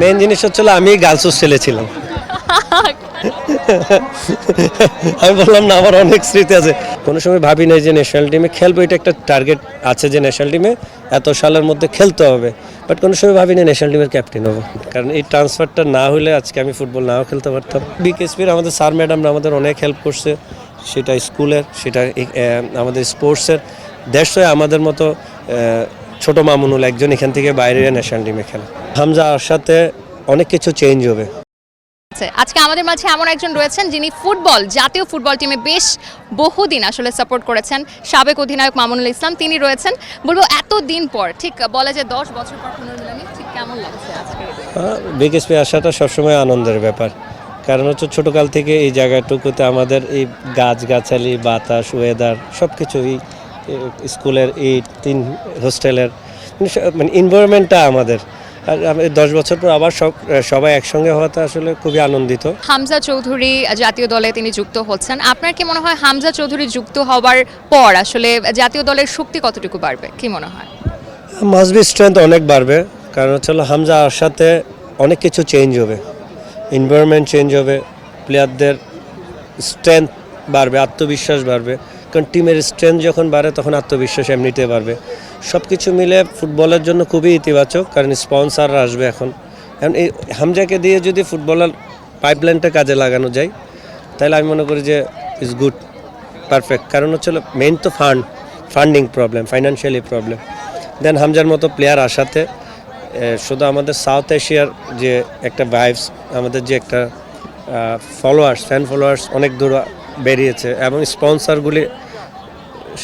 Main জিনিস হচ্ছিল আমি গার্লস হোস্টেলে ছিলাম। আমি বললাম, না, আমার অনেক স্মৃতি আছে। কোনো সময় ভাবি নাই যে ন্যাশনাল টিমে খেলব, এটা একটা টার্গেট আছে যে ন্যাশনাল টিমে এত সালের মধ্যে খেলতে হবে। বাট কোনো সময় ভাবি না ন্যাশনাল টিমের ক্যাপ্টেন হব। কারণ এই ট্রান্সফারটা না হলে আজকে আমি ফুটবল নাও খেলতে পারতাম। বিকেএসপির আমাদের স্যার ম্যাডামরা আমাদের অনেক হেল্প করছে। সেটা স্কুলের সেটা আমাদের স্পোর্টসের দেশে আমাদের মতো ছোট মামুনুল একজন এখান থেকে বাইরে ন্যাশনাল টিমে খেলে। হামজা আর সাথে অনেক কিছু চেঞ্জ হবে। আছে। আজকে আমাদের মাঝে এমন একজন রয়েছেন যিনি ফুটবল জাতীয় ফুটবল টিমে বেশ বহুদিন আসলে সাপোর্ট করেছেন। সাবেক অধিনায়ক মামুনুল ইসলাম তিনি রয়েছেন। বলব এত দিন পর ঠিক বলে যে দশ বছর পর পুনর্মিলনী ঠিক কেমন লাগছে আজকে? বিকেএসপি আসাটা সবসময় আনন্দের ব্যাপার। কারণ হচ্ছে ছোটোকাল থেকে এই জায়গাটুকুতে আমাদের এই গাছগাছালি বাতাস ওয়েদার সব কিছু এই এ, স্কুলের এই তিন হোস্টেলের মানে স- মানে এনভায়রনমেন্টটা আমাদের। আর দশ বছর পর আবার সব সবাই একসঙ্গে হওয়াতে আসলে খুবই আনন্দিত। হামজা চৌধুরী জাতীয় দলে তিনি যুক্ত হচ্ছেন। আপনার কি মনে হয় হামজা চৌধুরী যুক্ত হওয়ার পর আসলে জাতীয় দলের শক্তি কতটুকু বাড়বে? কি মনে হয়? মাসবি স্ট্রেংথ অনেক বাড়বে। কারণ হচ্ছে হামজা আর সাথে অনেক কিছু চেঞ্জ হবে। এনভায়রনমেন্ট চেঞ্জ হবে। প্লেয়ারদের স্ট্রেংথ বাড়বে আত্মবিশ্বাস বাড়বে। কারণ টিমের স্ট্রেংথ যখন বাড়ে, তখন আত্মবিশ্বাস এমনিতে বাড়বে। সব কিছু মিলে ফুটবলের জন্য খুবই ইতিবাচক, কারণ স্পন্সাররা আসবে এখন। এখন এই হামজাকে দিয়ে যদি ফুটবলার পাইপলাইনটা কাজে লাগানো যায়, তাহলে আমি মনে করি যে ইজ গুড পারফেক্ট কারণ হচ্ছে মেইন তো fund funding problem financially problem then হামজার মতো প্লেয়ার আসাতে শুধু আমাদের সাউথ এশিয়ার যে একটা ভাইবস আমাদের যে একটা ফলোয়ার্স ফ্যান ফলোয়ার্স অনেক দূর বেরিয়েছে এবং স্পন্সারগুলি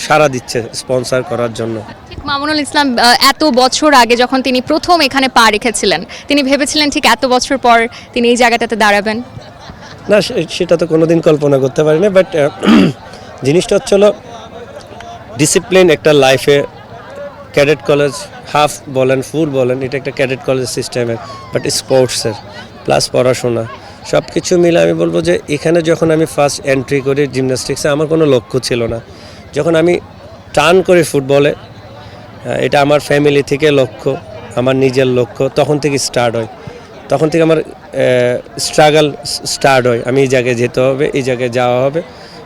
সারা দিচ্ছে স্পন্সার করার জন্য। ঠিক মামুনুল ইসলাম এত বছর আগে যখন তিনি প্রথম এখানে পা রেখেছিলেন তিনি ভেবেছিলেন ঠিক এত বছর পর তিনি এই জায়গাটাতে দাঁড়াবেন? না সেটা তো কোনোদিন কল্পনা করতে পারিনি বাট জিনিসটা হচ্ছিল ডিসিপ্লিন একটা লাইফে ক্যাডেট কলেজ হাফ বলেন ফুল বলেন এটা একটা ক্যাডেট কলেজ সিস্টেমের বাট স্পোর্টসের প্লাস পড়াশোনা। সব কিছু মিলে আমি বলব যে এখানে যখন আমি ফার্স্ট এন্ট্রি করি জিমন্যাস্টিক্সে আমার কোনো লক্ষ্য ছিল না। যখন আমি টার্ন করি ফুটবলে এটা আমার ফ্যামিলি থেকে লক্ষ্য, আমার নিজের লক্ষ্য, তখন থেকে স্টার্ট হয়। তখন থেকে আমার স্ট্রাগল স্টার্ট হয়। আমি এই জায়গায় যেতে হবে, এই জায়গায় যাওয়া হবে।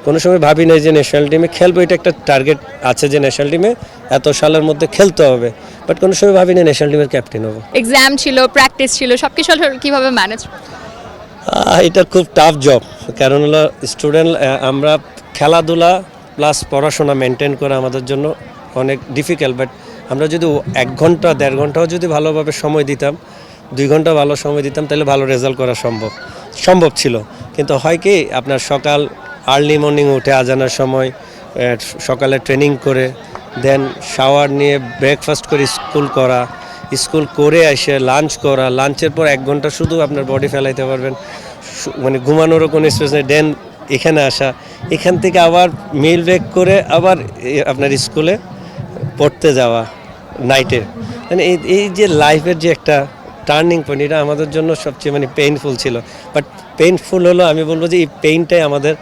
কোনো সময় ভাবি নাই যে ন্যাশনাল টিমে খেলব, এটা একটা টার্গেট আছে যে ন্যাশনাল টিমে এত সালের মধ্যে খেলতে হবে। বাট কোনো সময় ভাবি না ন্যাশনাল টিমের ক্যাপ্টেন হব। এক্সাম ছিল প্র্যাকটিস ছিল সব কিছু ম্যানেজ এটা খুব টাফ জব কারণ হলো স্টুডেন্ট আমরা খেলাধুলা প্লাস পড়াশোনা মেনটেন করা আমাদের জন্য অনেক ডিফিকাল্ট বাট আমরা যদি এক ঘণ্টা, দেড় ঘন্টাও যদি ভালোভাবে সময় দিতাম, দুই ঘণ্টা ভালো সময় দিতাম, তাহলে ভালো রেজাল্ট করা সম্ভব সম্ভব ছিল। কিন্তু হয় কি, আপনার সকাল আর্লি মর্নিং উঠে আজানার সময় সকালে ট্রেনিং করে দেন শাওয়ার নিয়ে ব্রেকফাস্ট করে স্কুল করা স্কুল করে এসে লাঞ্চ করা লাঞ্চের পর এক ঘণ্টা শুধু আপনার বডি ফেলাইতে পারবেন। মানে ঘুমানোরও কোনো স্পেস নেই। দেন এখানে আসা। এখান থেকে আবার মিল ব্রেক করে আবার আপনার স্কুলে পড়তে যাওয়া নাইটে মানে এই এই যে লাইফের যে একটা টার্নিং পয়েন্ট এটা আমাদের জন্য সবচেয়ে মানে পেইনফুল ছিল। বাট পেইনফুল হলো, আমি বলব যে এই পেইনটাই আমাদের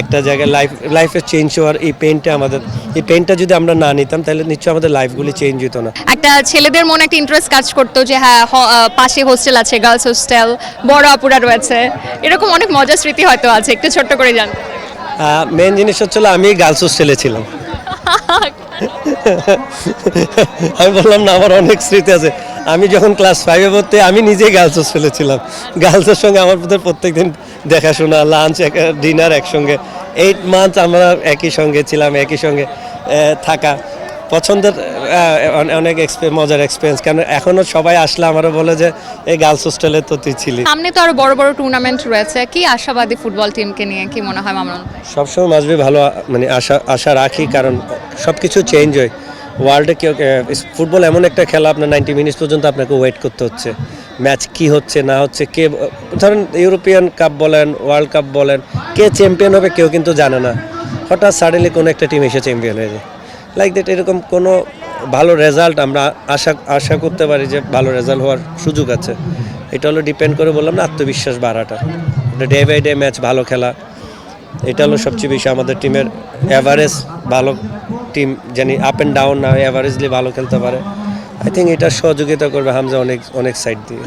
একটা জায়গায় লাইফ লাইফে চেঞ্জ হওয়ার এই পেইনটা আমাদের এই পেনটা যদি আমরা না নিতাম তাহলে নিশ্চয়ই আমাদের লাইফগুলি চেঞ্জ হতো না। একটা ছেলেদের মনে একটা ইন্টারেস্ট কাজ করতো যে হ্যাঁ পাশে হোস্টেল আছে গার্লস হোস্টেল বড় আপুরা রয়েছে। এরকম অনেক মজার স্মৃতি হয়তো আছে একটু ছোট্ট করে জান। মেন জিনিস হচ্ছিল আমি গার্লস হোস্টেলে ছিলাম। আমি বললাম না আমার অনেক স্মৃতি আছে। আমি যখন ক্লাস ফাইভে পড়তে আমি নিজেই গার্লস হোস্টেলে ছিলাম। গার্লসের সঙ্গে আমার প্রত্যেক প্রত্যেকদিন দেখাশোনা লাঞ্চ ডিনার একসঙ্গে। এইট মান্থ আমরা একই সঙ্গে ছিলাম একই সঙ্গে থাকা। পছন্দের অনেক মজার এক্সপিরিয়েন্স কারণ এখনও সবাই আসলে আমারও বলে যে এই গার্লস হোস্টেলে তো তুই ছিলি। সামনে তো আরও বড় বড় টুর্নামেন্ট রয়েছে। কি আশাবাদী ফুটবল টিমকে নিয়ে? কি মনে হয় মামুন? সবসময় মাসবি ভালো মানে আশা আশা রাখি কারণ সব কিছু চেঞ্জ হয় ওয়ার্ল্ডে কেউ ফুটবল এমন একটা খেলা আপনার নাইনটি মিনিটস পর্যন্ত আপনাকে ওয়েট করতে হচ্ছে। ম্যাচ কি হচ্ছে, না হচ্ছে, কে, ধরেন ইউরোপিয়ান কাপ বলেন, ওয়ার্ল্ড কাপ বলেন, কে চ্যাম্পিয়ন হবে কেউ কিন্তু জানে না। হঠাৎ সাডেনলি কোনো একটা টিম এসে চ্যাম্পিয়ন হয়ে যায়। লাইক দ্যাট এরকম কোনো ভালো রেজাল্ট আমরা আশা আশা করতে পারি যে ভালো রেজাল্ট হওয়ার সুযোগ আছে। এটা হলো ডিপেন্ড করে বললাম না, আত্মবিশ্বাস বাড়াটা। ডে বাই ডে ম্যাচ ভালো খেলা। এটা হলো সবচেয়ে বেশি আমাদের টিমের অ্যাভারেজ ভালো টিম জানি আপ অ্যান্ড ডাউন না অ্যাভারেজলি ভালো খেলতে পারে। আই থিঙ্ক এটা সহযোগিতা করবে হামজা অনেক অনেক সাইড দিয়ে।